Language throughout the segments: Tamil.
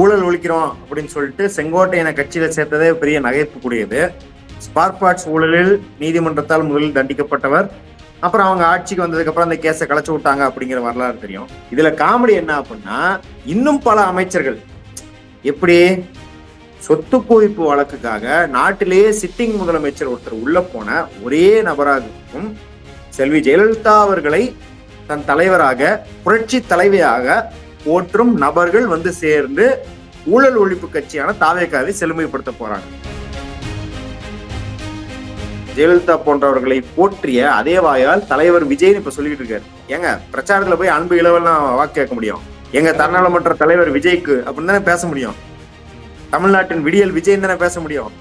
ஊழல் ஒழிக்கிறோம் அப்படின்னு சொல்லிட்டு செங்கோட்டையனை கட்சியில சேர்த்ததே பெரிய நகைப்புக்குரியது. ஸ்பார்க் பார்ட்ஸ் ஊழலில் நீதிமன்றத்தால் முதலில் தண்டிக்கப்பட்டவர். அப்புறம் அவங்க ஆட்சிக்கு வந்ததுக்கு அப்புறம் அந்த கேஸை களைச்சு விட்டாங்க அப்படிங்கிற வரலாறு தெரியும். இதுல காமெடி என்ன அப்படின்னா இன்னும் பல அமைச்சர்கள் எப்படி? சொத்து குவிப்பு வழக்குக்காக நாட்டிலேயே சிட்டிங் முதலமைச்சர் ஒருத்தர் உள்ள போன ஒரே நபராகவும் செல்வி ஜெயலலிதா அவர்களை தன் தலைவராக புரட்சி தலைவியாக போற்றும் நபர்கள் வந்து சேர்ந்து ஊழல் ஒழிப்பு கட்சியான தாவேக்காவை செழுமைப்படுத்த போறாங்க. ஜெயலலிதா போன்றவர்களை போற்றிய அதே வாயால் தலைவர் விஜய்னு இப்ப சொல்லிட்டு இருக்காரு. ஏங்க பிரச்சாரத்துல போய் அன்பு இளவெல்லாம் வாக்கு கேட்க முடியும். எங்க தன்னலமற்ற தலைவர் விஜய்க்கு அப்படின்னு தானே பேச முடியும். தமிழ்நாட்டின் விடியல் விஜய் தானே பேச முடியும்.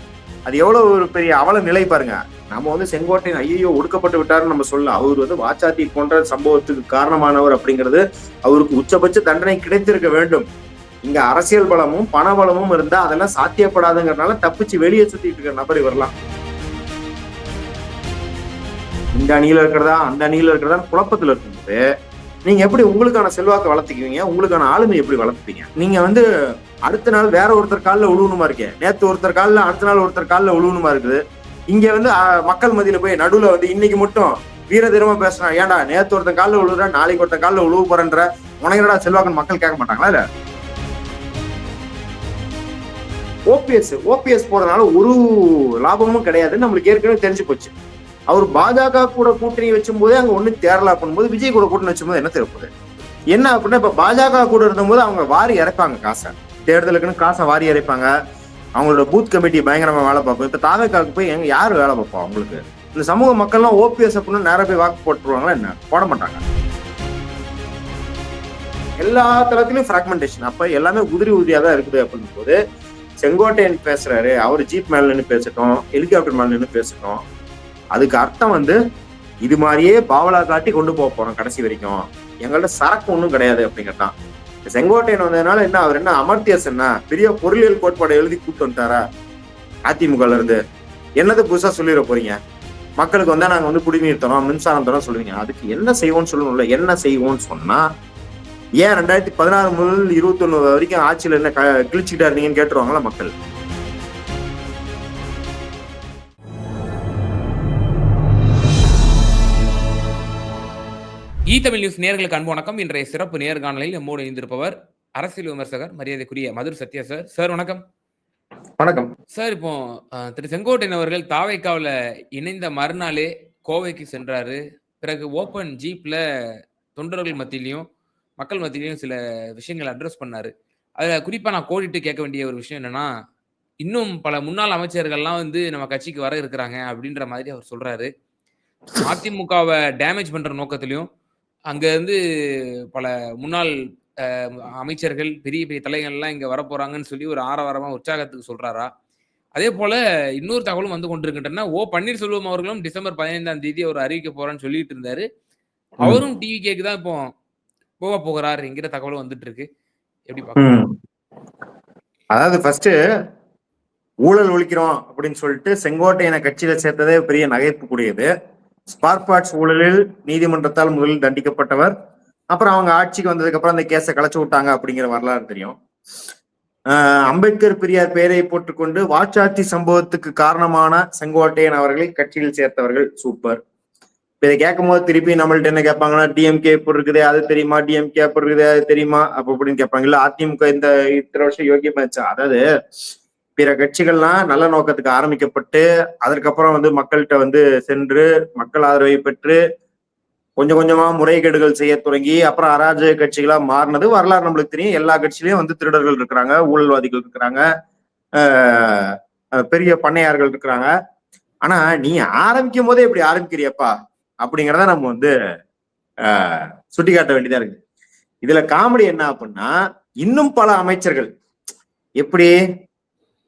அது எவ்வளவு ஒரு பெரிய அவல நிலை பாருங்க. நம்ம வந்து செங்கோட்டையன் ஐயோ ஒடுக்கப்பட்டு விட்டாருன்னு நம்ம சொல்லலாம் அவர் வந்து வாச்சாத்தி போன்ற சம்பவத்துக்கு காரணமானவர் அப்படிங்கிறது அவருக்கு உச்சபட்ச தண்டனை கிடைத்திருக்க வேண்டும். இங்க அரசியல் பலமும் பண பலமும் இருந்தா அதெல்லாம் சாத்தியப்படாதுங்கிறதுனால தப்பிச்சு வெளியே சுத்திட்டு இருக்கிற நபர் இவரெல்லாம் இந்த அணியில இருக்கிறதா அந்த அணியில இருக்கிறதா குழப்பத்துல இருக்கும்போது நீங்க எப்படி உங்களுக்கான செல்வாக்கு வளர்த்துக்குவீங்க? உங்களுக்கான ஆளுமை எப்படி வளர்த்துப்பீங்க? நீங்க வந்து அடுத்த நாள் வேற ஒருத்தர் காலில் உழுவணுமா இருக்கேன் நேத்து ஒருத்தர் காலில் அடுத்த நாள் ஒருத்தர் காலில் உழுவணுமா இருக்குது? இங்க வந்து மக்கள் மதியில போய் நடுவுல வந்து இன்னைக்கு மட்டும் வீரதீரமா பேசுறான் ஏன்டா நேத்து ஒருத்தன் காலில் உழுவுற நாளைக்கு ஒருத்தன் காலில் உழுவு போறன்ற உனங்கடா செல்வாக்குன்னு மக்கள் கேட்க மாட்டாங்களா இல்ல? ஓபிஎஸ் ஓபிஎஸ் போறதுனால ஒரு லாபமும் கிடையாது நம்மளுக்கு ஏற்கனவே தெரிஞ்சு போச்சு. அவர் பாஜக கூட கூட்டணி வச்சும் போதே அங்க ஒண்ணு தேரலா பண்ணும்போது விஜய் கூட கூட்டணி வச்சும் போது என்ன தேவைப்படுது என்ன அப்படின்னா இப்ப பாஜக கூட இருந்தபோது அவங்க வாரி இறைப்பாங்க காசை. தேர்தலுக்குன்னு காசை வாரி இறைப்பாங்க. அவங்களோட பூத் கமிட்டி பயங்கரமா வேலை பார்ப்போம் இப்ப தாவேக்காவுக்கு போய் எங்க யாரு வேலை பார்ப்போம் அவங்களுக்கு? இந்த சமூக மக்கள்லாம் ஓபிஎஸ் அப்படின்னு நேரம் போய் வாக்கு போட்டுருவாங்களா என்ன? போட மாட்டாங்க. எல்லா தளத்திலும் ஃப்ராக்மெண்டேஷன் அப்ப எல்லாமே உதிரி உதிரியா தான் இருக்குது அப்படின்னும் போது செங்கோட்டையன் பேசுறாரு. அவர் ஜீப் மேல நின்று பேசட்டும் ஹெலிகாப்டர் மேல நின்று பேசட்டும். அதுக்கு அர்த்தம் வந்து இது மாதிரியே பாவலா காட்டி கொண்டு போக போறோம் கடைசி வரைக்கும். எங்கள்ட்ட சரக்கு ஒன்றும் கிடையாது அப்படிங்கிறதான் செங்கோட்டையன் வந்ததுனால என்ன அவர் என்ன அமர்த்தியஸ் என்ன பெரிய பொருளியல் கோட்பாடை எழுதி கூப்பிட்டு வந்துட்டாரா? அதிமுகல இருந்து. என்னது புதுசா சொல்லிட போறீங்க? மக்களுக்கு வந்தா நாங்க வந்து குடிநீர் தரோம் மின்சாரம் தரோம் சொல்லுவீங்க. அதுக்கு என்ன செய்வோம்னு சொல்லணும்ல என்ன செய்வோம்னு சொன்னா ஏன் ரெண்டாயிரத்தி பதினாறு முதல் இருபத்தி ஒண்ணு வரைக்கும் ஆட்சியில என்ன க- கிழிச்சுக்கிட்டா இருந்தீங்கன்னு கேட்டுருவாங்களா மக்கள்? ஈ தமிழ் நியூஸ் நேர்களுக்கு அன்பு வணக்கம். இன்றைய சிறப்பு நேர்காணலில் நம்மோடு இணைந்திருப்பவர் அரசியல் விமர்சகர் மரியாதைக்குரிய மதுர் சத்யா சார். சார் வணக்கம். வணக்கம். சார் இப்போ திரு செங்கோட்டையன் அவர்கள் தாவைக்காவில் இணைந்த மறுநாளே கோவைக்கு சென்றாரு. பிறகு ஓப்பன் ஜீப்ல தொண்டர்கள் மத்தியிலையும் மக்கள் மத்தியிலையும் சில விஷயங்களை அட்ரஸ் பண்ணாரு. அதுல குறிப்பா நான் கோடிட்டு கேட்க வேண்டிய ஒரு விஷயம் என்னன்னா இன்னும் பல முன்னாள் அமைச்சர்கள்லாம் வந்து நம்ம கட்சிக்கு வர இருக்கிறாங்க அப்படின்ற மாதிரி அவர் சொல்றாரு. அதிமுகவை டேமேஜ் பண்ற நோக்கத்திலையும் அங்க இருந்து பல முன்னாள் அமைச்சர்கள் பெரிய பெரிய தலைகள்லாம் இங்க வர போறாங்கன்னு சொல்லி ஒரு ஆரவாரமா உற்சாகத்துக்கு சொல்றாரா? அதே போல இன்னொரு தகவலும் வந்து கொண்டிருக்கின்றன. ஓ பன்னீர்செல்வம் அவர்களும் டிசம்பர் பதினைந்தாம் தேதி அவர் அறிவிக்க போறேன்னு சொல்லிட்டு இருந்தாரு. அவரும் டிவி கேக்கு தான் இப்போ போக போகிறார் என்கிற தகவலும் வந்துட்டு இருக்கு. எப்படி பார்க்க ம். அதாவது ஃபர்ஸ்ட் ஊழல் ஒழிக்கிறோம் அப்படின்னு சொல்லிட்டு செங்கோட்டையனை கட்சியில சேர்த்ததே பெரிய நகைப்புக்குரியது. ஸ்பார்க் ஊழலில் நீதிமன்றத்தால் முதலில் தண்டிக்கப்பட்டவர். அப்புறம் அவங்க ஆட்சிக்கு வந்ததுக்கு அப்புறம் அந்த கேஸை களைச்சு விட்டாங்க அப்படிங்கிற வரலாறு தெரியும். ஆஹ் அம்பேத்கர் பெரியார் பெயரை போட்டுக்கொண்டு வாச்சாட்சி சம்பவத்துக்கு காரணமான செங்கோட்டையன் அவர்களை கட்சியில் சேர்த்தவர்கள் சூப்பர். இதை கேட்கும் போது திருப்பி நம்மள்ட்ட என்ன கேட்பாங்கன்னா டிஎம்கே எப்படி இருக்குது அது தெரியுமா? டிஎம்கே எப்படி இருக்குது அது தெரியுமா? அப்ப அப்படின்னு கேட்பாங்க. இல்ல அதிமுக இந்த இத்தனை வருஷம் யோகியமாச்சா அதாவது பிற கட்சிகள்லாம் நல்ல நோக்கத்துக்கு ஆரம்பிக்கப்பட்டு அதற்கப்புறம் வந்து மக்கள்கிட்ட வந்து சென்று மக்கள் ஆதரவை பெற்று கொஞ்சம் கொஞ்சமா முறைகேடுகள் செய்ய தொடங்கி அப்புறம் அராஜக கட்சிகளா மாறினது வரலாறு நம்மளுக்கு தெரியும். எல்லா கட்சியிலயும் வந்து திருடர்கள் இருக்கிறாங்க ஊழல்வாதிகள் இருக்கிறாங்க பெரிய பண்ணையார்கள் இருக்கிறாங்க. ஆனா நீ ஆரம்பிக்கும் போதே இப்படி ஆரம்பிக்கிறியப்பா அப்படிங்கிறத நம்ம வந்து சுட்டிக்காட்ட சுட்டி காட்ட வேண்டியதா இருக்கு. இதுல காமெடி என்ன அப்படின்னா இன்னும் பல அமைச்சர்கள் எப்படி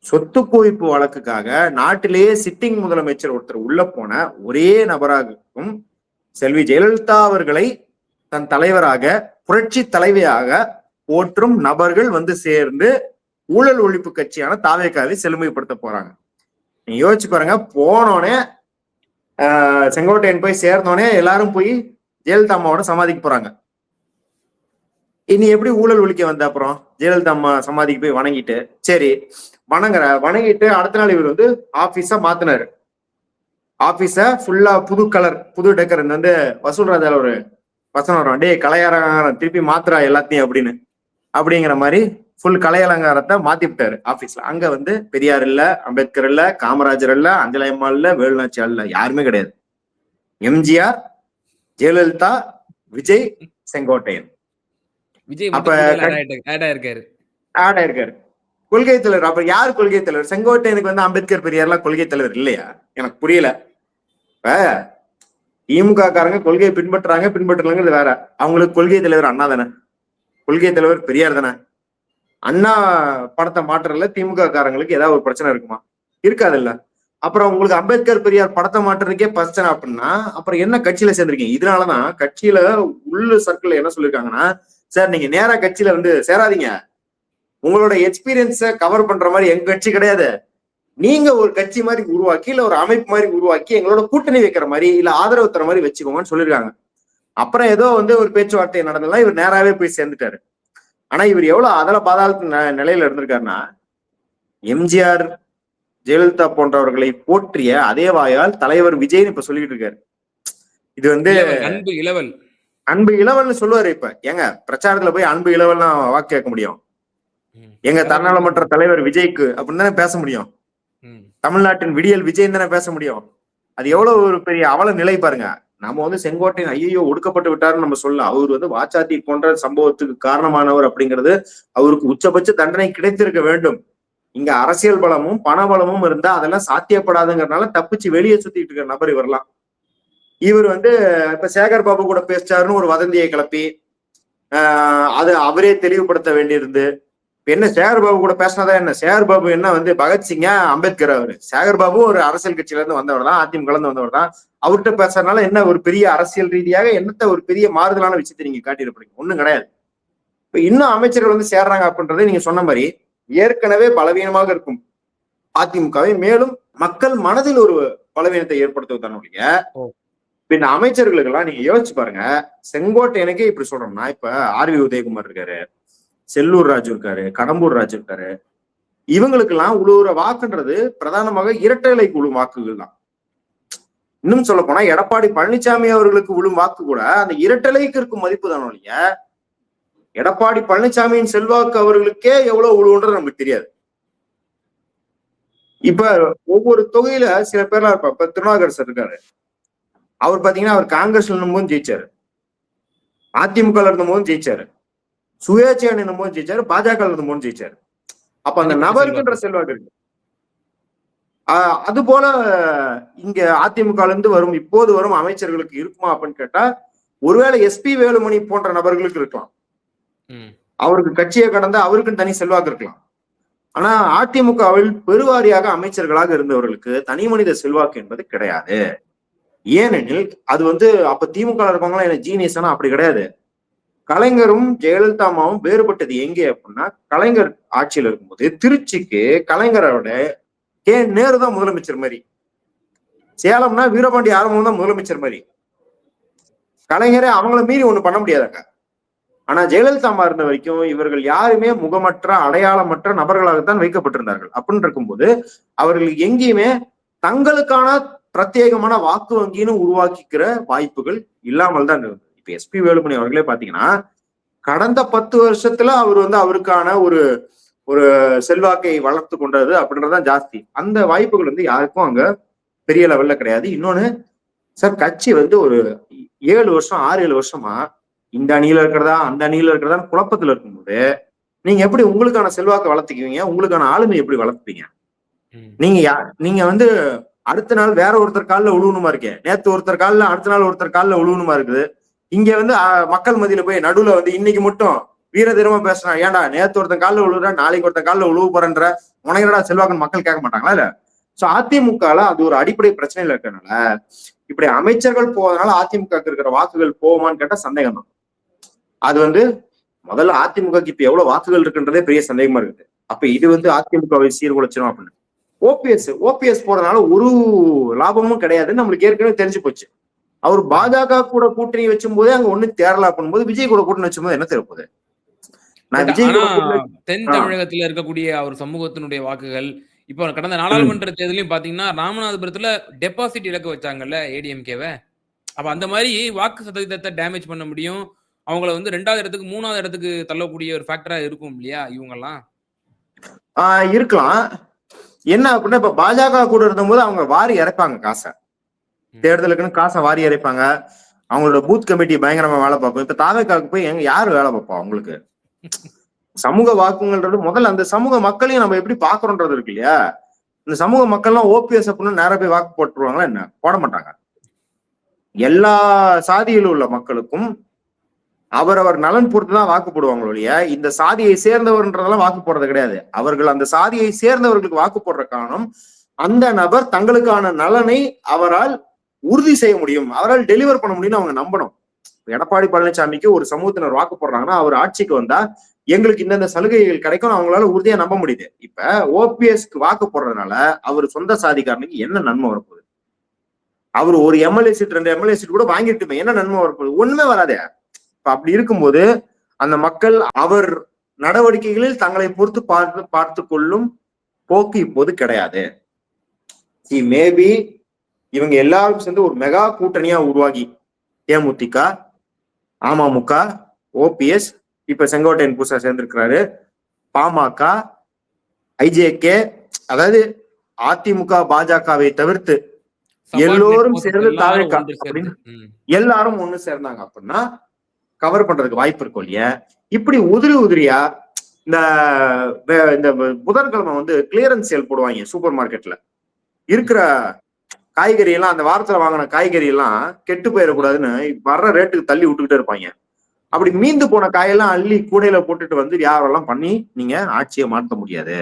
சொத்து குவிப்பு வழக்குக்காக நாட்டிலேயே சிட்டிங் முதலமைச்சர் ஒருத்தர் உள்ள போன ஒரே நபராகவும் செல்வி ஜெயலலிதா அவர்களை தன் தலைவராக புரட்சி தலைவியாக போற்றும் நபர்கள் வந்து சேர்ந்து ஊழல் ஒழிப்பு கட்சியான தாவேக்காவை செழுமைப்படுத்த போறாங்க. நீங்க யோசிச்சு பாருங்க போனோடனே செங்கோட்டையன் போய் சேர்ந்தோடனே எல்லாரும் போய் ஜெயலலிதா அம்மாவோட சமாதிக்கு போறாங்க. இனி எப்படி ஊழல் ஒழிக்க வந்த அப்புறம் ஜெயலலிதா அம்மா சமாதிக்கு போய் வணங்கிட்டு சரி வணங்குற வணங்கிட்டு அடுத்த நாள் இவர் வந்து ஆபீஸா மாத்தினாரு. ஆபீஸ ஃபுல்லா புது கலர் புது டெக்கர் வந்து வசூல் ராஜால ஒரு வசனம் வரும். டேய் கலையரங்காரம் திருப்பி மாத்துறா எல்லாத்தையும் அப்படின்னு. அப்படிங்கிற மாதிரி ஃபுல் கலை அலங்காரத்தை மாத்தி விட்டாரு ஆபீஸ்ல அங்க வந்து பெரியார் இல்ல அம்பேத்கர் இல்ல காமராஜர் இல்ல அஞ்சலி அம்மாள் இல்ல வேலுநாச்சியார் இல்ல யாருமே கிடையாது. எம்ஜிஆர் ஜெயலலிதா விஜய் செங்கோட்டையன். விஜய் அப்ப ஆட் ஆயிருக்காரு. கொள்கை தலைவர் அப்ப யார் கொள்கை தலைவர்? செங்கோட்டையனுக்கு வந்து அம்பேத்கர் பெரியார்லாம் கொள்கை தலைவர் இல்லையா? எனக்கு புரியல. திமுக காரங்க கொள்கையை பின்பற்றுறாங்க பின்பற்றலங்கிறது வேற. அவங்களுக்கு கொள்கை தலைவர் அண்ணா தானே. கொள்கை தலைவர் பெரியார் தானே. அண்ணா படத்தை மாற்றுறதுல திமுக காரங்களுக்கு ஏதாவது ஒரு பிரச்சனை இருக்குமா? இருக்காதுல்ல. அப்புறம் உங்களுக்கு அம்பேத்கர் பெரியார் படத்தை மாற்றுறதுக்கே பிரச்சனை அப்படின்னா அப்புறம் என்ன கட்சியில சேர்ந்திருக்கீங்க? இதனாலதான் கட்சியில உள்ள சர்க்கிள் என்ன சொல்லிருக்காங்கன்னா சார் நீங்க நேரா கட்சியில வந்து சேராதீங்க. உங்களோட எக்ஸ்பீரியன்ஸ கவர் பண்ற மாதிரி எங்க கட்சி கிடையாது. நீங்க ஒரு கட்சி மாதிரி உருவாக்கி இல்ல ஒரு அமைப்பு மாதிரி உருவாக்கி எங்களோட கூட்டணி வைக்கிற மாதிரி இல்ல ஆதரவு தர மாதிரி வச்சுக்கோங்கன்னு சொல்லிருக்காங்க அப்புறம் ஏதோ வந்து ஒரு பேச்சுவார்த்தை நடந்ததுலாம் இவர் நேராவே போய் சேர்ந்துட்டாரு. ஆனா இவர் எவ்வளவு அதல பாதாளத்து நிலையில இருந்திருக்காருன்னா எம்ஜிஆர் ஜெயலலிதா போன்றவர்களை போற்றிய அதே வாயால் தலைவர் விஜய்னு இப்ப சொல்லிட்டு இருக்காரு. இது வந்து அன்பு இளவல். அன்பு இளவல்னு சொல்லுவாரு இப்ப. ஏங்க பிரச்சாரத்துல போய் அன்பு இளவல்னா வாக்கு கேட்க முடியும். எங்க தன்னலமற்ற தலைவர் விஜய்க்கு அப்படின்னு தானே பேச முடியும். தமிழ்நாட்டின் விடியல் விஜய் தானே பேச முடியும். அது எவ்வளவு ஒரு பெரிய அவல நிலை பாருங்க. நம்ம வந்து செங்கோட்டையன் ஐயோ ஒடுக்கப்பட்டு விட்டாருன்னு நம்ம சொல்ல அவர் வந்து வாச்சாத்தி போன்ற சம்பவத்துக்கு காரணமானவர் அப்படிங்கிறது அவருக்கு உச்சபட்ச தண்டனை கிடைத்திருக்க வேண்டும். இங்க அரசியல் பலமும் பண பலமும் இருந்தா அதெல்லாம் சாத்தியப்படாதுங்கிறதுனால தப்பிச்சு வெளியே சுத்திட்டு இருக்க நபர் இவரெல்லாம் இவர் வந்து இப்ப சேகர் பாபு கூட பேசிட்டாருன்னு ஒரு வதந்தியை கிளப்பி ஆஹ் அது அவரே தெளிவுபடுத்த வேண்டியிருந்து இப்ப என்ன சேகர் பாபு கூட பேசினதா என்ன? சேகர் பாபு என்ன வந்து பகத்சிங்கா அம்பேத்கர் அவரு. சேகர் பாபு ஒரு அரசியல் கட்சியில இருந்து வந்தவர் தான் அதிமுக இருந்து வந்தவர் தான். அவர்கிட்ட பேசுறதுனால என்ன ஒரு பெரிய அரசியல் ரீதியாக என்னத்த ஒரு பெரிய மாறுதலான விஷயத்தை நீங்க காட்டியிருப்பீங்க? ஒண்ணும் கிடையாது. இப்ப இன்னும் அமைச்சர்கள் வந்து சேர்றாங்க அப்படின்றதை நீங்க சொன்ன மாதிரி ஏற்கனவே பலவீனமாக இருக்கும் அதிமுகவை. மேலும் மக்கள் மனதில் ஒரு பலவீனத்தை ஏற்படுத்துவதான ஒழிய ஓ. இப்ப இந்த அமைச்சர்களுக்கெல்லாம் நீங்க யோசிச்சு பாருங்க செங்கோட்டையனுக்கே இப்படி சொல்றோம்னா இப்ப ஆர் வி உதயகுமார் இருக்காரு. செல்லூர் ராஜு இருக்காரு கடம்பூர் ராஜு இருக்காரு. இவங்களுக்கெல்லாம் உழுவுற வாக்குன்றது பிரதானமாக இரட்டை குழு வாக்குகள் தான். இன்னும் சொல்ல போனா எடப்பாடி பழனிசாமி அவர்களுக்கு விழும் வாக்கு கூட அந்த இரட்டலைக்கு இருக்கும் மதிப்பு தானே இல்லையா எடப்பாடி பழனிசாமியின் செல்வாக்கு அவர்களுக்கே எவ்வளவு விழுவுன்றது நமக்கு தெரியாது. இப்ப ஒவ்வொரு தொகையில சில பேர்லாம் இருப்பா இப்ப திருநாகர் இருக்காரு. அவர் பாத்தீங்கன்னா அவர் காங்கிரஸ்ல இருந்தும் ஜெயிச்சாரு. அதிமுக இருந்த போதும் ஜெயிச்சாரு. சுயேட்சை அணினும் போதும் ஜெயிச்சாரு பாஜக இருந்த போதும் ஜெயிச்சாரு. அப்ப அந்த நபருக்குன்ற செல்வாக்கு இருக்கு. அது போல இங்க அதிமுக இருந்து வரும் இப்போது வரும் அமைச்சர்களுக்கு இருக்குமா அப்படின்னு கேட்டா ஒருவேளை எஸ்பி வேலுமணி போன்ற நபர்களுக்கு இருக்கலாம். அவருக்கு கட்சியை கடந்த அவருக்கும் தனி செல்வாக்கு இருக்கலாம். ஆனா அதிமுகவில் பெருவாரியாக அமைச்சர்களாக இருந்தவர்களுக்கு தனி மனித செல்வாக்கு என்பது கிடையாது. ஏனெனில் அது வந்து அப்ப திமுக இருக்கவங்களாம் என்ன ஜீனியஸ்னா அப்படி கிடையாது. கலைஞரும் ஜெயலலிதா அம்மாவும் வேறுபட்டது எங்கே அப்படின்னா கலைஞர் ஆட்சியில் இருக்கும்போது திருச்சிக்கு கலைஞரோட கே நேரு தான் முதலமைச்சர் மாதிரி. சேலம்னா வீரபாண்டி ஆரம்பம் தான் முதலமைச்சர் மாதிரி. கலைஞரே அவங்கள மீறி ஒண்ணு பண்ண முடியாதாங்க. ஆனா ஜெயலலிதா அம்மா இருந்த வரைக்கும் இவர்கள் யாருமே முகமற்ற அடையாளமற்ற நபர்களாகத்தான் வைக்கப்பட்டிருந்தார்கள். அப்படின்னு இருக்கும்போது அவர்கள் எங்கேயுமே தங்களுக்கான பிரத்யேகமான வாக்கு வங்கின்னு உருவாக்கிக்கிற வாய்ப்புகள் இல்லாமல் தான் இருந்தது. இப்ப எஸ்பி வேலுமணி அவர்களே பாத்தீங்கன்னா கடந்த பத்து வருஷத்துல அவர் வந்து அவருக்கான ஒரு ஒரு செல்வாக்கை வளர்த்து கொண்டது அப்படின்றதுதான் ஜாஸ்தி. அந்த வாய்ப்புகள் வந்து யாருக்கும் அங்க பெரிய லெவல்ல கிடையாது. இன்னொன்னு சார் கட்சி வந்து ஒரு ஏழு வருஷம் ஆறு ஏழு வருஷமா இந்த அணியில இருக்கிறதா அந்த அணியில இருக்கிறதா குழப்பத்துல இருக்கும்போது நீங்க எப்படி உங்களுக்கான செல்வாக்கை வளர்த்துக்குவீங்க? உங்களுக்கான ஆளுமை எப்படி வளர்த்துப்பீங்க. நீங்க யா- நீங்க வந்து அடுத்த நாள் வேற ஒருத்தர் காலில் உழுவணுமா இருக்கே? நேத்து ஒருத்தர் காலில் அடுத்த நாள் ஒருத்தர் காலில் உழுவணுமா இருக்குது? இங்க வந்து அஹ், மக்கள் மத்தியில போய் நடுவுல வந்து இன்னைக்கு மட்டும் வீர தினமா பேசுறான். ஏன்டா நேத்து ஒருத்தன் காலில் உழுவுற நாளைக்கு ஒருத்தன் காலில் உழுவு போறன்ற உனங்கடா செல்வாக்குன்னு மக்கள் கேட்க மாட்டாங்களா இல்ல? சோ அதிமுகல அது ஒரு அடிப்படை பிரச்சனையில இருக்கறனால இப்படி அமைச்சர்கள் போவதனால அதிமுக இருக்கிற வாக்குகள் போகுமான்னு கேட்டா சந்தேகம் தான். அது வந்து முதல்ல அதிமுக இப்ப எவ்வளவு வாக்குகள் இருக்குன்றதே பெரிய சந்தேகமா இருக்குது. அப்ப இது வந்து அதிமுகவை சீர்குலைச்சிடும் அப்படின்னு. ஓபிஎஸ் ஓபிஎஸ் போறதுனால ஒரு லாபமும் கிடையாதுன்னு நம்மளுக்கு ஏற்கனவே தெரிஞ்சு போச்சு. அவர் பாஜக கூட கூட்டணி வச்சும் போதே அங்க ஒண்ணு தேரலா பண்ணும்போது விஜய் கூட கூட்டணி வச்சும் என்ன தெரிய தென். தமிழகத்துல இருக்கக்கூடிய அவர் சமூகத்தினுடைய வாக்குகள் இப்போ கடந்த நாடாளுமன்ற தேர்தலையும் பாத்தீங்கன்னா ராமநாதபுரத்துல டெபாசிட் இழக்க வச்சாங்கல்ல ஏடிஎம்கேவை அப்ப அந்த மாதிரி வாக்கு சதவீதத்தை டேமேஜ் பண்ண முடியும். அவங்கள வந்து ரெண்டாவது இடத்துக்கு மூணாவது இடத்துக்கு தள்ளக்கூடிய ஒரு ஃபேக்டரா இருக்கும் இல்லையா இவங்கெல்லாம்? இருக்கலாம். என்ன அப்படின்னா இப்ப பாஜக கூட இருந்தபோது அவங்க வாரி இறைப்பாங்க காசை. தேர்தலுக்குன்னு காசை வாரி இறைப்பாங்க அவங்களோட பூத் கமிட்டி பயங்கரமா வேலை பார்ப்போம் இப்ப தாவேக்காவுக்கு போய் எங்க யாரு வேலை பார்ப்போம் அவங்களுக்கு? சமூக வாக்குங்கள்ன்றது முதல்ல அந்த சமூக மக்களையும் நம்ம எப்படி பாக்குறோன்றது இருக்கு இல்லையா? இந்த சமூக மக்கள்லாம் ஓபிஎஸ் அப்படின்னு நேரா போய் வாக்கு போட்டுருவாங்களா என்ன? போட மாட்டாங்க. எல்லா சாதியில் உள்ள மக்களுக்கும் அவரவர் நலன் பொறுத்து தான் வாக்கு போடுவாங்களோ இல்லையா? இந்த சாதியை சேர்ந்தவர்ன்றதெல்லாம் வாக்கு போடுறது கிடையாது. அவர்கள் அந்த சாதியை சேர்ந்தவர்களுக்கு வாக்கு போடுற காரணம் அந்த நபர் தங்களுக்கான நலனை அவரால் உறுதி செய்ய முடியும். அவரால் டெலிவர் பண்ண முடியும்னு அவங்க நம்பணும். எடப்பாடி பழனிசாமிக்கு ஒரு சமூகத்தினர் வாக்கு போடுறாங்கன்னா அவர் ஆட்சிக்கு வந்தா எங்களுக்கு இந்தந்த சலுகைகள் கிடைக்கும் அவங்களால உறுதியா நம்ப முடியுது. இப்ப ஓபிஎஸ்க்கு வாக்கு போடுறதுனால அவர் சொந்த சாதிக்காரனுக்கு என்ன நன்மை வரப்போகுது? அவர் ஒரு எம்எல்ஏ சீட் ரெண்டு எம்எல்ஏ சீட் கூட வாங்கிட்டுமே என்ன நன்மை வரப்போகுது? ஒண்ணுமே வராதே. இப்ப அப்படி இருக்கும்போது அந்த மக்கள் அவர் நடவடிக்கைகளில் தங்களை பொறுத்து பார்த்து பார்த்து கொள்ளும் போக்கு இப்போது கிடையாது. மேபி இவங்க எல்லாரும் சேர்ந்து ஒரு மெகா கூட்டணியா உருவாகி. தேமுதிக அமமுக ஓபிஎஸ் இப்ப செங்கோட்டையன் புதுசா சேர்ந்திருக்கிறாரு. பாமக ஐஜேகே அதாவது அதிமுக பாஜகவை தவிர்த்து எல்லோரும் சேர்ந்து தாவேக்கா அப்படின்னு எல்லாரும் ஒண்ணு சேர்ந்தாங்க அப்படின்னா கவர் பண்றதுக்கு வாய்ப்பு இருக்கும் இல்லையா? இப்படி உதிரி உதிரியா இந்த இந்த புதன்கிழமை வந்து கிளியரன்ஸ் சேல் போடுவாங்க சூப்பர் மார்க்கெட்ல. இருக்கிற காய்கறி எல்லாம் அந்த வாரத்துல வாங்கின காய்கறி எல்லாம் கெட்டு போயிடக்கூடாதுன்னு வர்ற ரேட்டுக்கு தள்ளி விட்டுக்கிட்டே இருப்பாங்க. அப்படி மீந்து போன காயெல்லாம் அள்ளி கூடையில போட்டுட்டு வந்து வியாபாரம் பண்ணி நீங்க ஆட்சியை மாற்ற முடியாது.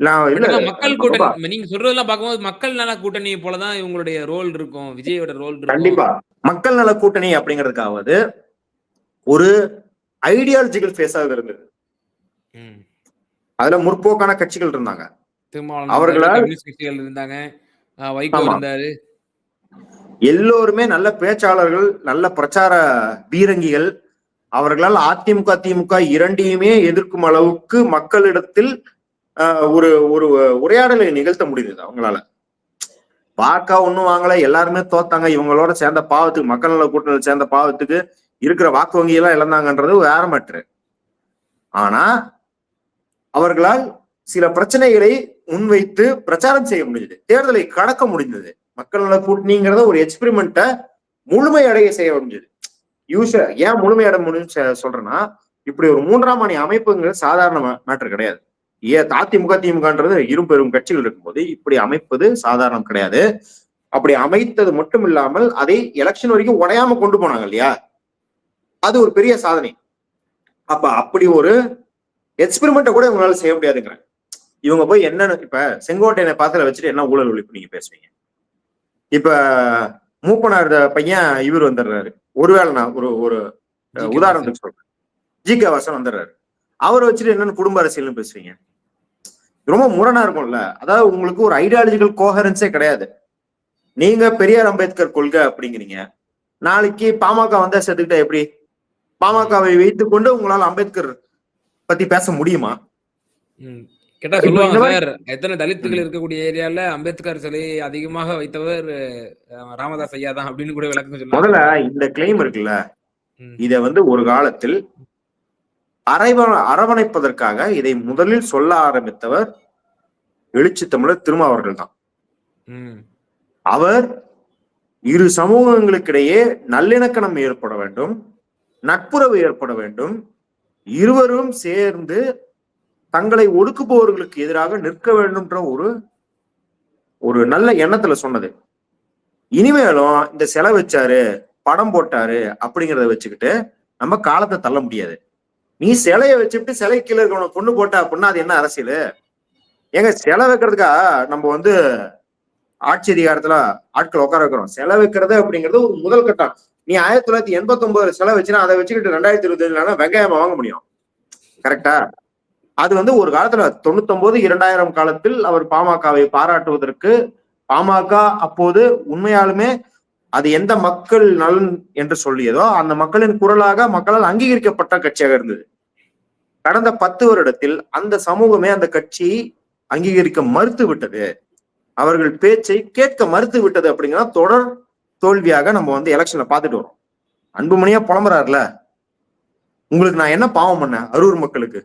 மக்கள் கூட்டணி நீங்க சொல்றதெல்லாம் பார்க்கும்போது மக்கள் நல கூட்டணி போலதான் இவங்களுடைய ரோல் இருக்கும் விஜயோட ரோல் இருக்கும். கண்டிப்பா. மக்கள் நல கூட்டணி அப்படிங்கிறதுக்காவது ஒரு ஐடியாலஜிக்கல் ஃபேஸாக இருந்தது. அதுல முற்போக்கான கட்சிகள் இருந்தாங்க. அவர்களால் இருந்தாங்க. வைகோ. இருந்தாரு. எல்லோருமே நல்ல பேச்சாளர்கள் நல்ல பிரச்சார பீரங்கிகள். அவர்களால் அதிமுக திமுக இரண்டையுமே எதிர்க்கும் அளவுக்கு மக்களிடத்தில் ஒரு ஒரு உரையாடலை நிகழ்த்த முடிந்தது அவங்களால. பாக்க ஒண்ணும் வாங்கல எல்லாருமே தோத்தாங்க. இவங்களோட சேர்ந்த பாவத்துக்கு மக்கள் நல கூட்டணியில் சேர்ந்த பாவத்துக்கு இருக்கிற வாக்கு வங்கி எல்லாம் இழந்தாங்கன்றது வேற மற்ற ஆனா அவர்களால் சில பிரச்சனைகளை முன்வைத்து பிரச்சாரம் செய்ய முடிஞ்சது. தேர்தலை கடக்க முடிந்தது மக்கள் நல கூட்டணிங்கிறத ஒரு எக்ஸ்பெரிமெண்ட்டை முழுமையடைய செய்ய முடிஞ்சது. யூஸ் ஏன் முழுமையடை முடிஞ்சு சொல்றேன்னா இப்படி ஒரு மூன்றாம் அணி அமைப்புங்கிறது சாதாரண மேட்டர் கிடையாது. ஏன் அதிமுக திமுகன்றது இரு பெரும் கட்சிகள் இருக்கும்போது இப்படி அமைப்பது சாதாரணம் கிடையாது. அப்படி அமைத்தது மட்டும் இல்லாமல் அதை எலெக்ஷன் வரைக்கும் உடையாம கொண்டு போனாங்க இல்லையா? அது ஒரு பெரிய சாதனை. அப்ப அப்படி ஒரு எக்ஸ்பெரிமெண்ட்டை கூட உங்களால செய்ய முடியாதுங்கிறேன் இவங்க போய் என்னன்னு இப்ப செங்கோட்டையனை பாத்துல வச்சுட்டு என்ன ஊழல் ஒழிப்பு நீங்க பேசுவீங்க இப்ப மூப்பனார் பையன் இவர் வந்துடுறாரு. ஒருவேளை நான் ஒரு ஒரு. உதாரணத்துக்கு சொல்றேன். ஜி கே வாசன் வந்துடுறாரு. அவரை வச்சுட்டு என்னன்னு குடும்ப அரசியல்னு பேசுவீங்க ரொம்ப முரணா இருக்கும்ல. அதாவது உங்களுக்கு ஒரு ஐடியாலஜிக்கல் கோஹரன்ஸே கிடையாது. நீங்க பெரியார் அம்பேத்கர் கொள்கை அப்படிங்கிறீங்க. நாளைக்கு பாமக வந்தா சேர்த்துக்கிட்டா எப்படி? பாமகவை வைத்துக் கொண்டு உங்களால அம்பேத்கர் பத்தி பேச முடியுமா. கேட்டா சொல்லுவாங்க சார் எத்தனை தலித்துகள் இருக்கக்கூடிய ஏரியால அம்பேத்கர் சிலையை அதிகமாக வைத்தவர் ராமதாஸ் ஐயா தான் அப்படின்னு கூட விளக்கம் முதல்ல சொல்லுவாங்க இந்த கிளைம் இருக்குல்ல. இத வந்து ஒரு காலத்தில் அரைவ அரவணைப்பதற்காக இதை முதலில் சொல்ல ஆரம்பித்தவர் எழுச்சி தமிழர் திருமாவர்கள் தான் ம். அவர் இரு சமூகங்களுக்கிடையே நல்லிணக்கணம் ஏற்பட வேண்டும் நட்புறவு ஏற்பட வேண்டும் இருவரும் சேர்ந்து தங்களை ஒடுக்குபவர்களுக்கு எதிராக நிற்க வேண்டும்ன்ற ஒரு ஒரு நல்ல எண்ணத்துல சொன்னது. இனிமேலும் இந்த சிலை வச்சாரு படம் போட்டாரு அப்படிங்கிறத வச்சுக்கிட்டு நம்ம காலத்தை தள்ள முடியாது. நீ சிலையை வச்சுட்டு சிலை கீழே இருக்கவனை கொண்டு போட்டா அப்படின்னா அது என்ன அரசியல்? ஏங்க சிலை வைக்கிறதுக்கா நம்ம வந்து ஆட்சி அதிகாரத்துல ஆட்கள் உட்கார வைக்கிறோம். சிலை வைக்கிறது அப்படிங்கிறது ஒரு முதல் கட்டம். நீ ஆயிரத்தி தொள்ளாயிரத்தி எண்பத்தி ஒன்பது சிலை வச்சுன்னா அதை வச்சுக்கிட்டு ரெண்டாயிரத்தி இருபத்தி ஏழுல வெங்காயம் வாங்க முடியும். கரெக்டா அது வந்து ஒரு காலத்துல தொண்ணூத்தொன்பது இரண்டாயிரம் காலத்தில் அவர் பாமகவை பாராட்டுவதற்கு பாமக அப்போது உண்மையாலுமே அது எந்த மக்கள் நலன் என்று சொல்லியதோ அந்த மக்களின் குரலாக மக்களால் அங்கீகரிக்கப்பட்ட கட்சியாக இருந்தது. கடந்த பத்து வருடத்தில் அந்த சமூகமே அந்த கட்சி அங்கீகரிக்க மறுத்து விட்டது. அவர்கள் பேச்சை கேட்க மறுத்து விட்டது அப்படிங்கிற தொடர் தோல்வியாக நம்ம வந்து எலெக்ஷன்ல பார்த்துட்டு வரோம் அன்புமணியா புலம்புறாருல? உங்களுக்கு நான் என்ன பாவம் பண்ணேன்? அரூர் மக்களுக்கு.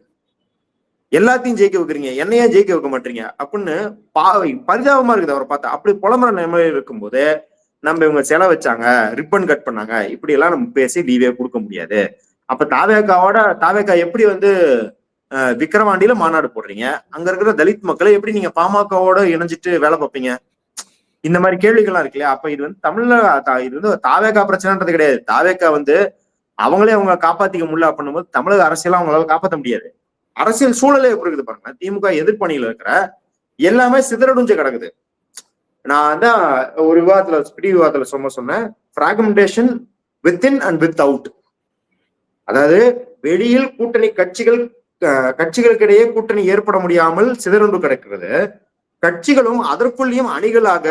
எல்லாத்தையும் ஜெயிக்க வைக்கிறீங்க என்னையா ஜெயிக்க வைக்க மாட்டீங்க அப்படின்னு பாவை பரிதாபமா இருக்குது அவரை பார்த்தா. அப்படி புலம்புற நிலைமையில இருக்கும்போது நம்ம இவங்க செலவு வச்சாங்க ரிப்பன் கட் பண்ணாங்க. இப்படி எல்லாம் நம்ம பேசி லீவே கொடுக்க முடியாது. அப்ப தாவேக்காவோட தாவேக்கா எப்படி வந்து விக்கிரவாண்டியில மாநாடு போடுறீங்க? அங்க இருக்கிற தலித் மக்களை எப்படி நீங்க பாமகவோட இணைஞ்சிட்டு வேலை பார்ப்பீங்க? இந்த மாதிரி கேள்விகள்லாம் இருக்கு இல்லையா? அப்ப இது வந்து தமிழ்ல தா- இது வந்து தாவேக்கா பிரச்சனைன்றது கிடையாது. தாவேக்கா வந்து அவங்களே அவங்க காப்பாத்திக்க முடியல அப்படின்னும் போது தமிழக அரசியலாம் அவங்களால காப்பாற்ற முடியாது. அரசியல் சூழலே எப்படி இருக்குது பாருங்க திமுக எதிர்ப்பணியில இருக்கிற எல்லாமே சிதறடிஞ்சு கிடக்குது. நான் தான் ஒரு விவாதத்துல பிடி விவாதத்துல சொன்ன சொன்னேன் fragmentation within and without அதாவது வெளியில் கூட்டணி கட்சிகள் கட்சிகளுக்கிடையே கூட்டணி ஏற்பட முடியாமல் சிதறண்டு கிடக்கிறது. கட்சிகளும் அதற்குள்ளேயும் அணிகளாக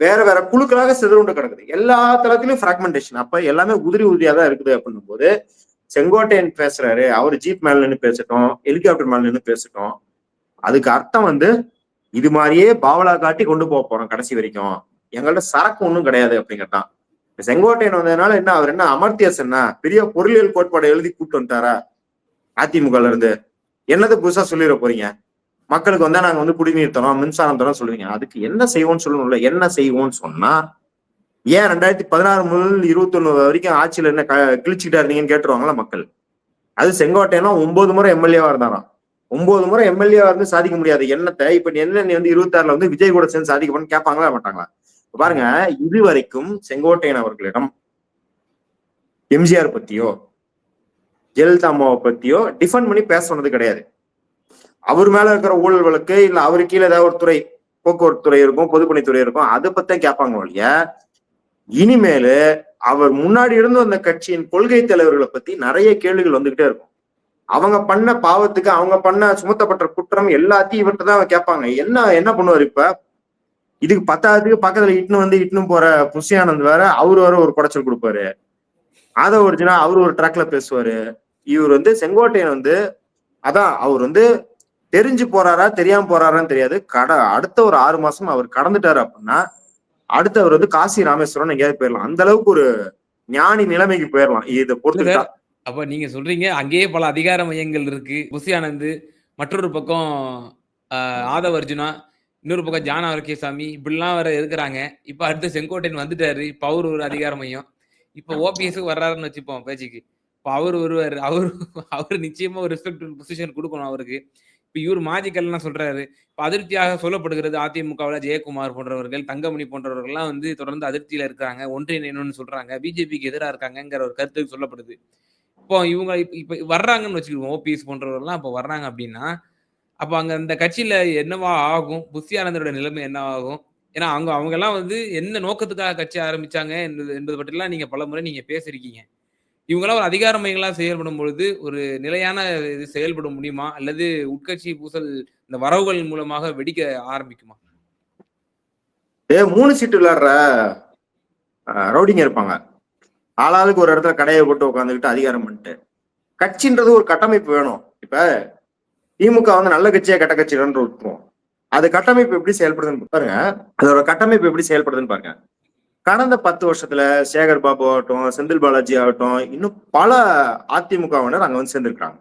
வேற வேற குழுக்களாக சிதறுண்டு கிடக்குது. எல்லா தளத்திலும் பிராக்மெண்டேஷன் அப்ப எல்லாமே உதிரி உதிரியா தான் இருக்குது அப்படின்னும் போது செங்கோட்டையன் பேசுறாரு அவர் ஜீப் மேல நின்று பேசட்டும் ஹெலிகாப்டர் மேல நின்று பேசட்டும். அதுக்கு அர்த்தம் வந்து இது மாதிரியே பாவலா காட்டி கொண்டு போக போறோம் கடைசி வரைக்கும். எங்கள்ட்ட சரக்கு ஒன்றும் கிடையாது அப்படிங்கறதான் செங்கோட்டையன் வந்ததுனால என்ன அவர் என்ன அமர்த்தியஸ் என்ன? பெரிய பொருளியல் கோட்பாடு எழுதி கூட்டு வந்துட்டாரா? அதிமுகல இருந்து. என்னது புதுசா சொல்லிட போறீங்க? மக்களுக்கு வந்தா நாங்க வந்து குடிநீர் தரோம் மின்சாரம் தரோம் சொல்லுவீங்க. அதுக்கு என்ன செய்வோம்னு சொல்லணும்ல என்ன செய்வோம்னு சொன்னா ஏன் ரெண்டாயிரத்தி பதினாறு முதல் இருபத்தொன்னு வரைக்கும் ஆட்சியில என்ன க- கிழிச்சுக்கிட்டா இருந்தீங்கன்னு கேட்டுருவாங்களா மக்கள்? அது செங்கோட்டையனா ஒன்பது முறை எம்எல்ஏவா இருந்தாராம். ஒன்பது முறை எம்எல்ஏவா இருந்து சாதிக்க முடியாது. என்னத்தை? இப்ப என்ன நீ வந்து இருபத்தாறுல வந்து விஜய் கூட சேர்ந்து சாதிக்க போறேன்னு கேட்பாங்களா மாட்டாங்களா? பாருங்க பாருங்க இதுவரைக்கும் செங்கோட்டையன் அவர்களிடம் எம்ஜிஆர் பத்தியோ ஜெயலலிதா அம்மாவை பத்தியோ டிஃபெண்ட் பண்ணி பேச சொன்னது கிடையாது. அவர் மேல இருக்கிற ஊழல் வழக்கு இல்ல அவரு கீழே ஏதாவது ஒரு துறை போக்குவரத்து துறை இருக்கும் பொதுப்பணித்துறை இருக்கும் அதை பத்தி கேட்பாங்க ஒழிய இனிமேலு அவர் முன்னாடி இருந்து வந்த கட்சியின் கொள்கை தலைவர்களை பத்தி நிறைய கேள்விகள் வந்துகிட்டே இருக்கும். அவங்க பண்ண பாவத்துக்கு அவங்க பண்ண சுமத்தப்பட்ட குற்றம் எல்லாத்தையும் இவர்கிட்ட தான் கேட்பாங்க. என்ன என்ன பண்ணுவார் இப்ப? இதுக்கு பத்தாவதுக்கு பக்கத்துல இட்டுன்னு வந்து இட்டுன்னு போற புஷியானந்த் வேற அவரு வேற ஒரு குடைச்சல் கொடுப்பாரு. அதை ஒரிஜினா அவர் ஒரு ட்ராக்ல பேசுவாரு. இவர் வந்து செங்கோட்டையன் வந்து அதான் அவர் வந்து தெரிஞ்சு போறாரா தெரியாம போறாரான்னு தெரியாது. கட அடுத்த ஒரு ஆறு மாசம் அவர் கடந்துட்டாரு அப்படின்னா அடுத்து அவர் வந்து காசி ராமேஸ்வரம் எங்கேயாவது போயிடலாம் அந்த அளவுக்கு ஒரு ஞானி நிலைமைக்கு போயிடலாம் இதை பொறுத்துக்கிட்டா அப்ப நீங்க சொல்றீங்க அங்கேயே பல அதிகார மையங்கள் இருக்கு. புசி ஆனந்த் மற்றொரு பக்கம் ஆதவ அர்ஜுனா இன்னொரு பக்கம் ஜான ஆரோக்கியசாமி இப்படிலாம் வேற இருக்கிறாங்க. இப்ப அடுத்து செங்கோட்டையன் வந்துட்டாரு. இப்ப அவர் ஒரு அதிகார மையம். இப்ப ஓபிஎஸ் வர்றாருன்னு வச்சுப்போம் பேச்சுக்கு. இப்ப அவர் வருவார் அவர் அவர் நிச்சயமா ஒரு ரெஸ்பெக்ட் பொசிஷன் கொடுக்கணும் அவருக்கு. இப்போ இவர் மாஜிக்கல்லாம் சொல்றாரு. இப்ப அதிருப்தியாக சொல்லப்படுகிறது அதிமுகவில் ஜெயக்குமார் போன்றவர்கள் தங்கமணி போன்றவர்கள்லாம் வந்து தொடர்ந்து அதிருப்தியில இருக்காங்க ஒன்றிணைன்னு சொல்றாங்க பிஜேபிக்கு எதிராக இருக்காங்கங்கிற ஒரு கருத்து சொல்லப்படுது. இப்போ இவங்க இப்ப வர்றாங்கன்னு வச்சுக்கிடுவோம் ஓபிஎஸ் போன்றவர்கள்லாம் இப்போ வர்றாங்க அப்படின்னா அப்போ அங்க அந்த கட்சியில என்னவா ஆகும் புஷி ஆனந்தரோட நிலைமை என்ன ஆகும் ஏன்னா அவங்க அவங்க எல்லாம் வந்து என்ன நோக்கத்துக்காக கட்சி ஆரம்பிச்சாங்க என்பது என்பது பற்றிலாம் நீங்க பல முறை நீங்க பேசியிருக்கீங்க. இவங்களாம் ஒரு அதிகார மையங்களா செயல்படும் பொழுது ஒரு நிலையான இது செயல்பட முடியுமா? அல்லது உட்கட்சி பூசல் இந்த வரவுகள் மூலமாக வெடிக்க ஆரம்பிக்குமா? ஏ மூணு சீட்டு விளையாடுற ரவுடிங்க இருப்பாங்க. ஆளாளுக்கு ஒரு இடத்துல கடையை போட்டு உட்காந்துக்கிட்டு அதிகாரம் பண்ணிட்டு. கட்சின்றது ஒரு கட்டமைப்பு வேணும். இப்ப திமுக வந்து நல்ல கட்சியா கெட்ட கட்சின்னு விட்டுருவோம் அது கட்டமைப்பு எப்படி செயல்படுதுன்னு பாருங்க. அதோட கட்டமைப்பு எப்படி செயல்படுதுன்னு பாருங்க. கடந்த பத்து வருஷத்துல சேகர் பாபு ஆகட்டும் செந்தில் பாலாஜி ஆகட்டும் இன்னும் பல அதிமுகவினர் அங்க வந்து சேர்ந்திருக்கிறாங்க.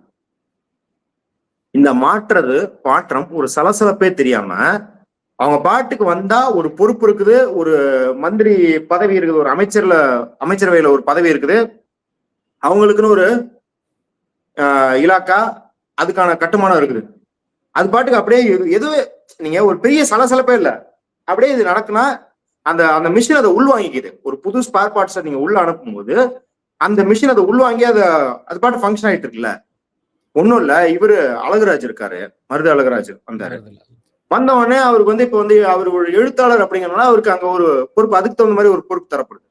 இந்த மாற்றது மாற்றம் ஒரு சலசலப்பே தெரியாம அவங்க பாட்டுக்கு வந்தா ஒரு பொறுப்பு இருக்குது ஒரு மந்திரி பதவி இருக்குது ஒரு அமைச்சர்ல அமைச்சரவையில ஒரு பதவி இருக்குது. அவங்களுக்குன்னு ஒரு இலாக்கா அதுக்கான கட்டுமானம் இருக்குது. அது பாட்டுக்கு அப்படியே எது- எதுவே நீங்க ஒரு பெரிய சலசலப்பே இல்லை. அப்படியே இது நடக்குன்னா அந்த அந்த மிஷின் அதை உள்வாங்கிக்குது. ஒரு புது ஸ்பேர் பார்ட்ஸை நீங்க உள்ள அனுப்பும்போது அந்த மிஷின் அதை உள்வாங்கி அதை அது பாட்டு ஃபங்க்ஷன் ஆயிட்டு இருக்குல்ல ஒண்ணும் இல்ல இவரு அழகுராஜ் இருக்காரு. மருது அழகுராஜ் வந்தாரு. வந்த உடனே அவருக்கு வந்து இப்ப வந்து அவர் ஒரு எழுத்தாளர் அப்படிங்கறதுனால அவருக்கு அங்க ஒரு பொறுப்பு அதுக்கு தகுந்த மாதிரி ஒரு பொறுப்பு தரப்படுது.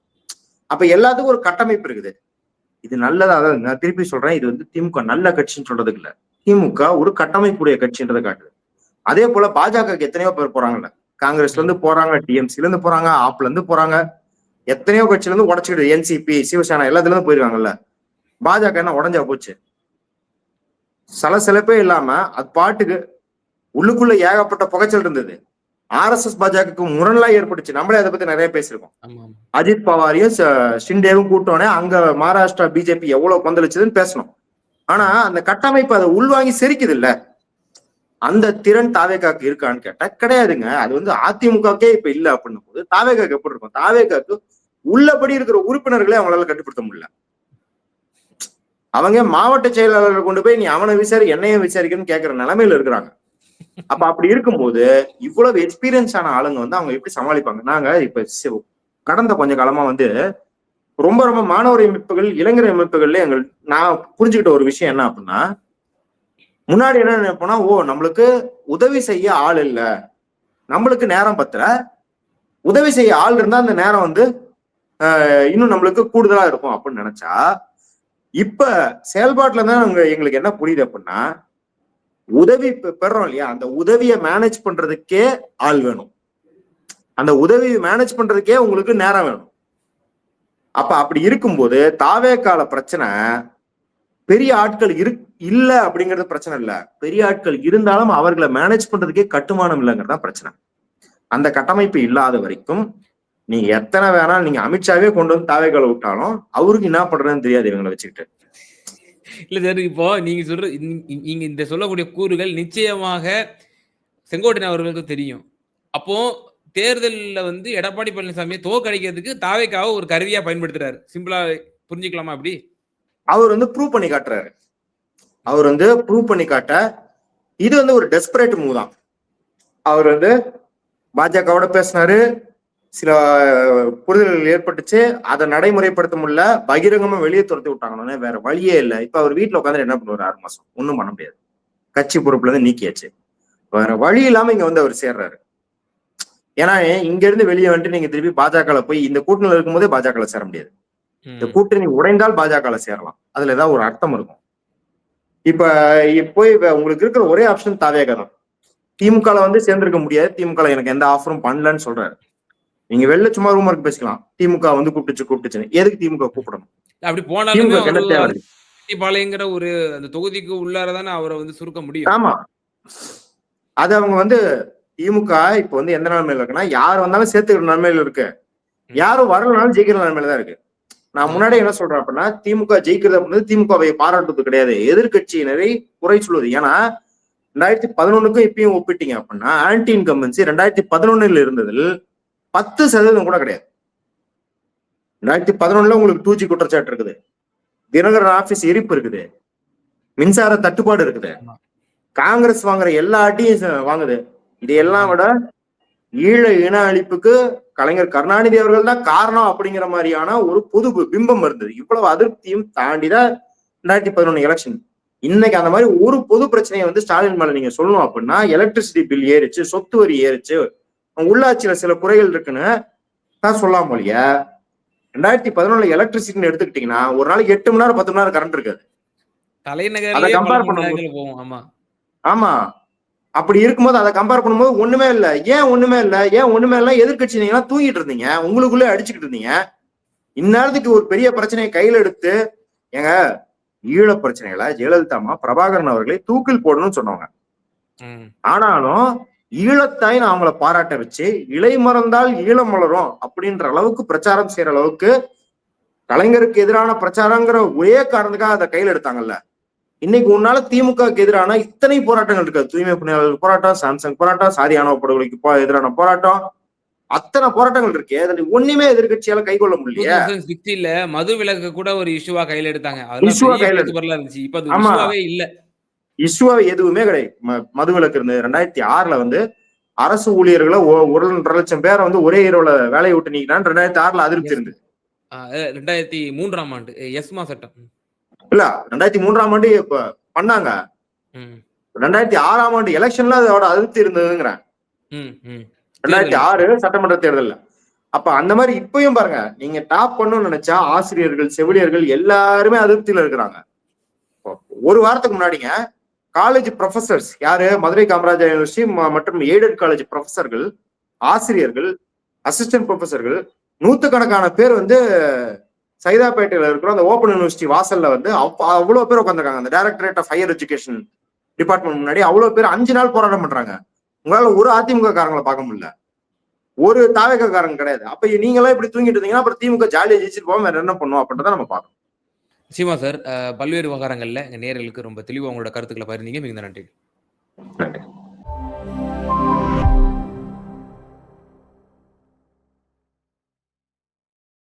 அப்ப எல்லாத்துக்கும் ஒரு கட்டமைப்பு இருக்குது. இது நல்லதா? அதாவது நான் திருப்பி சொல்றேன் இது வந்து திமுக நல்ல கட்சின்னு சொல்றதுக்கு இல்ல. திமுக ஒரு கட்டமைப்புடைய கட்சின்றதை காட்டுது. அதே போல பாஜகக்கு எத்தனையோ பேர் போறாங்கல்ல. காங்கிரஸ்ல இருந்து போறாங்க டிஎம்சில இருந்து போறாங்க ஆப்ல இருந்து போறாங்க. எத்தனையோ கட்சியில இருந்து உடச்சுக்கிட்டு என்சிபி சிவசேனா எல்லாத்துல இருந்து போயிருக்காங்கல்ல. பாஜக என்ன உடஞ்சா போச்சு? சலசலப்பே இல்லாம அது பாட்டுக்கு உள்ளுக்குள்ள ஏகப்பட்ட புகைச்சல் இருந்தது. ஆர்எஸ்எஸ் பாஜகவுக்கு முரண்லாம் ஏற்பட்டுச்சு. நம்மளே அதை பத்தி நிறைய பேசியிருக்கோம். ஆமா அஜித் பவாரையும் ஷிண்டேவும் கூட்டோனே அங்க மகாராஷ்டிரா பிஜேபி எவ்வளவு கொந்தளிச்சதுன்னு பேசணும். ஆனா அந்த கட்டமைப்பு அதை உள்வாங்கி செரிக்குது இல்ல. அந்த திறன் தாவேகாக்கு இருக்கான்னு கேட்டா கிடையாதுங்க. அது வந்து அதிமுகக்கே இப்ப இல்ல அப்படின்னும் போது தாவேகாக்கு எப்படி இருக்கும்? தாவேகாக்கு உள்ளபடி இருக்கிற உறுப்பினர்களே அவங்களால கட்டுப்படுத்த முடியல. அவங்க மாவட்ட செயலாளர்களை கொண்டு போய் நீ அவனை விசாரி என்னையும் விசாரிக்கணும்னு கேட்கிற நிலைமையில இருக்கிறாங்க. அப்ப அப்படி இருக்கும்போது இவ்வளவு எக்ஸ்பீரியன்ஸ் ஆன ஆளுங்க வந்து அவங்க எப்படி சமாளிப்பாங்க? நாங்க இப்ப கடந்த கொஞ்ச காலமா வந்து ரொம்ப ரொம்ப மாணவர் அமைப்புகள் இளைஞர் அமைப்புகள்ல எங்கள் நான் புரிஞ்சுக்கிட்ட ஒரு விஷயம் என்ன அப்படின்னா முன்னாடி என்ன நினைப்போம்னா ஓ நம்மளுக்கு உதவி செய்ய ஆள் இல்லை. நம்மளுக்கு நேரம் பத்தல. உதவி செய்ய ஆள் இருந்தா அந்த நேரம் வந்து இன்னும் நம்மளுக்கு கூடுதலா இருக்கும் அப்படின்னு நினைச்சா இப்ப செயல்பாட்டுல தான் அவங்க எங்களுக்கு என்ன புரியுது அப்படின்னா உதவி பெறோம் இல்லையா? அந்த உதவியை மேனேஜ் பண்றதுக்கே ஆள் வேணும். அந்த உதவி மேனேஜ் பண்றதுக்கே உங்களுக்கு நேரம் வேணும். அப்ப அப்படி இருக்கும்போது தாவே கால பிரச்சனை பெரிய ஆட்கள் இருக்கு இல்ல அப்படிங்கிறது பிரச்சனை இல்ல. பெரிய ஆட்கள் இருந்தாலும் அவர்களை மேனேஜ் பண்றதுக்கே கட்டுமானம் இல்லைங்கிறது பிரச்சனை. அந்த கட்டமைப்பு இல்லாத வரைக்கும் நீங்க எத்தனை வேணாலும் நீங்க அமித்ஷாவே கொண்டு வந்து தாவேக்கால விட்டாலும் அவருக்கு என்ன பண்றதுன்னு தெரியாது இவங்களை வச்சுக்கிட்டு. இல்ல சார் இப்போ நீங்க சொல்ற நீங்க இந்த சொல்லக்கூடிய கூறுகள் நிச்சயமாக செங்கோட்டையன் அவர்களுக்கு தெரியும். அப்போ தேர்தல்ல வந்து எடப்பாடி பழனிசாமியை தோக்கடிக்கிறதுக்கு தாவேக்காவை ஒரு கருவியா பயன்படுத்துறாரு. சிம்பிளா புரிஞ்சுக்கலாமா அப்படி? அவர் வந்து ப்ரூவ் பண்ணி காட்டுறாரு. அவர் வந்து ப்ரூவ் பண்ணி காட்ட இது வந்து ஒரு டெஸ்பரேட் மூவ் தான். அவர் வந்து பாஜகவோட பேசினாரு சில புரிதல்கள் ஏற்பட்டுச்சு அதை நடைமுறைப்படுத்த முடியல பகிரங்கமா வெளியே துரத்தி விட்டாங்கன்னு வேற வழியே இல்லை. இப்ப அவர் வீட்டுல உட்காந்து என்ன பண்ணுவார்? ஆறு மாசம். ஒண்ணும் பண்ண முடியாது. கட்சி பொறுப்புல இருந்து நீக்கியாச்சு. வேற வழி இல்லாம இங்க வந்து அவர் சேர்றாரு. ஏன்னா இங்க இருந்து வெளியே வந்துட்டு நீங்க திருப்பி பாஜகல போய் இந்த கூட்டணியில இருக்கும்போதே பாஜகல சேர முடியாது. இந்த. கூட்டணி உடைந்தால் பாஜக சேரலாம். அதுல ஏதாவது ஒரு அர்த்தம் இருக்கும். இப்ப இப்போ இப்ப உங்களுக்கு இருக்கிற ஒரே ஆப்ஷன் தாவேக தான் திமுக ல வந்து சேர்ந்திருக்க முடியாது. திமுக எனக்கு எந்த ஆஃபரும் பண்ணலன்னு சொல்றாரு. நீங்க வெளில சும்மா ரூமருக்கு பேசிக்கலாம். திமுக வந்து கூப்பிட்டுச்சு கூப்பிட்டுச்சுன்னு. எதுக்கு திமுக கூப்பிடணும்? அப்படி போனாலுமே? பாளையங்கிற ஒரு அந்த தொகுதிக்கு உள்ளார தானே அவரை வந்து சுருக்க முடியும். ஆமா. அது அவங்க வந்து திமுக இப்ப வந்து எந்த நிலைமையில இருக்குன்னா யார் வந்தாலும் சேர்த்துக்கிற நிலைமையில இருக்கு. யாரும் வரலனாலும் ஜெயிக்கிற நிலைமையில தான் இருக்கு. நான் முன்னாடி என்ன சொல்றேன் அப்படின்னா திமுக ஜெயிக்கிறது அப்படின்றது திமுகவை பாராட்டுவது கிடையாது. எதிர்க்கட்சியினரை குறை சொல்வது ஏன்னா ரெண்டாயிரத்தி பதினொன்னுக்கும் இப்பயும் ஒப்பிட்டீங்க அப்படின்னா ஆன்டி இன்கம்பன்சி ரெண்டாயிரத்தி பதினொன்னுல இருந்ததில் பத்து சதவீதம் கூட கிடையாது. ரெண்டாயிரத்தி பதினொன்னுல உங்களுக்கு டூ ஜி குற்றச்சாட்டு இருக்குது. தினகரன் ஆபீஸ் எரிப்பு இருக்குது. மின்சார தட்டுப்பாடு இருக்குது. காங்கிரஸ் வாங்குற எல்லா அடியும் ச- வாங்குது. இதையெல்லாம் விட ஈழ இன அழிப்புக்கு கலைஞர் கருணாநிதி அவர்கள் தான் காரணம் அப்படிங்கிற மாதிரியான ஒரு பொது பிம்பம் இருந்தது. இவ்வளவு அதிருப்தியும் தாண்டிதான் ரெண்டாயிரத்தி பதினொன்னு எலெக்ஷன் இன்னைக்கு அந்த மாதிரி ஒரு பொது பிரச்சனையை வந்து ஸ்டாலின் மேல நீங்க சொல்லணும் அப்படின்னா எலக்ட்ரிசிட்டி பில் ஏறிச்சு சொத்து வரி ஏறிச்சு. உள்ளாட்சியில சில குறைகள் இருக்குன்னு தான் சொல்லலாம் போலிய ரெண்டாயிரத்தி பதினொன்னுல எலக்ட்ரிசிட்டின்னு எடுத்துக்கிட்டீங்கன்னா ஒரு நாளைக்கு எட்டு மணி நேரம் பத்து மணி நேரம் கரண்ட் இருக்காது. நேரங்கள் போகும். ஆமா. ஆமா. அப்படி இருக்கும்போது அதை கம்பேர் பண்ணும்போது ஒண்ணுமே இல்ல. ஏன் ஒண்ணுமே இல்ல? ஏன் ஒண்ணுமே இல்ல? எதிர்கட்சி நீங்க தூங்கிட்டு இருந்தீங்க. உங்களுக்குள்ளே அடிச்சுக்கிட்டு இருந்தீங்க. இந்நேரத்துக்கு ஒரு பெரிய பிரச்சனையை கையில எடுத்து ஏங்க ஈழ பிரச்சனைகளை ஜெயலலிதாமா பிரபாகரன் அவர்களை தூக்கில் போடணும்னு சொன்னவங்க. ஆனாலும் ஈழத்தாய் நான் அவங்கள பாராட்ட வச்சு இலை மறந்தால் ஈழம் மலரும் அப்படின்ற அளவுக்கு பிரச்சாரம் செய்யற அளவுக்கு கலைஞருக்கு எதிரான பிரச்சாரங்கிற ஒரே காரணத்துக்காக அதை கையில எடுத்தாங்கல்ல. இன்னைக்கு உன்னால திமுகவுக்கு எதிரான இத்தனை போராட்டங்கள் இருக்கு. தூய்மை பணியாளர்கள் போராட்டம் சாம்சங் போராட்டம் ஆணவ படுகொலைக்கு எதிரான போராட்டம். அத்தனை போராட்டங்கள் இருக்கே. அதுல ஒண்ணுமே எதிர்க்கட்சியால கைக்கொள்ள முடியலையே. 2016 ல மது விலக்கு கூட ஒரு இஷ்யூவா கையில எடுத்தாங்க. பெரிய கையில இருந்துச்சு. இப்ப. இஷ்யூவாவே இல்ல. இஷ்யூவா எதுவுமே கிடையாது. ம- மதுவிலக்கு இருந்தது. ரெண்டாயிரத்தி ஆறுல வந்து அரசு ஊழியர்களை ஒரு ஒன்றரை லட்சம் பேரை வந்து ஒரே இரவுல வேலையை விட்டு நீக்கினான்னு ரெண்டாயிரத்தி ஆறுல அதிருப்தி. இருந்தது. ரெண்டாயிரத்தி மூன்றாம் ஆண்டு. எஸ்மா சட்டம். இல்ல ரெண்டாயிரத்தி மூன்றாம் ஆண்டு இப்ப பண்ணாங்க. ரெண்டாயிரத்தி ஆறாம் ஆண்டு எலெக்ஷன்ல அதோட அதிருப்தி இருந்ததுங்கிறேன். ரெண்டாயிரத்தி. ஆறு சட்டமன்ற தேர்தல்ல. அப்ப அந்த மாதிரி இப்பயும் பாருங்க நீங்க டாப் பண்ணணும்னு நினைச்சா ஆசிரியர்கள் செவிலியர்கள் எல்லாருமே அதிருப்தியில இருக்கிறாங்க. ஒரு வாரத்துக்கு முன்னாடிங்க காலேஜ் ப்ரொஃபசர்ஸ் யாரு? மதுரை காமராஜர் யூனிவர்சிட்டி மற்றும் எய்டட் காலேஜ் ப்ரொஃபசர்கள் ஆசிரியர்கள் அசிஸ்டன்ட் ப்ரொஃபசர்கள் நூத்துக்கணக்கான பேர் வந்து சைதாப்பேட்டையில இருக்கிற அந்த ஓப்பன் யூனிவர்சிட்டி வாசல்ல வந்து அவ்- அவ்வளவு பேர் உட்காந்துருக்காங்க அந்த directorate of higher education department முன்னாடி அவ்வளவு பேர் அஞ்சு நாள் போராட்டம் பண்றாங்க. உங்களால ஒரு அதிமுக காரங்களை பார்க்க முடியல. ஒரு தாவேக காரங்க கிடையாது. அப்ப நீங்க எல்லாம் இப்படி தூங்கிட்டு இருந்தீங்கன்னா அப்புறம் திமுக ஜாலியா ஜெயிச்சிட்டு போவோம் வேற என்ன பண்ணுவோம் அப்படின்றத நம்ம பார்க்கணும். நிச்சயமா சார். பல்வேறு விவகாரங்கள்ல எங்க நேயர்களுக்கு ரொம்ப தெளிவா உங்களோட கருத்துக்களை பகிர்ந்தீங்க. மிகுந்த நன்றி. நன்றி.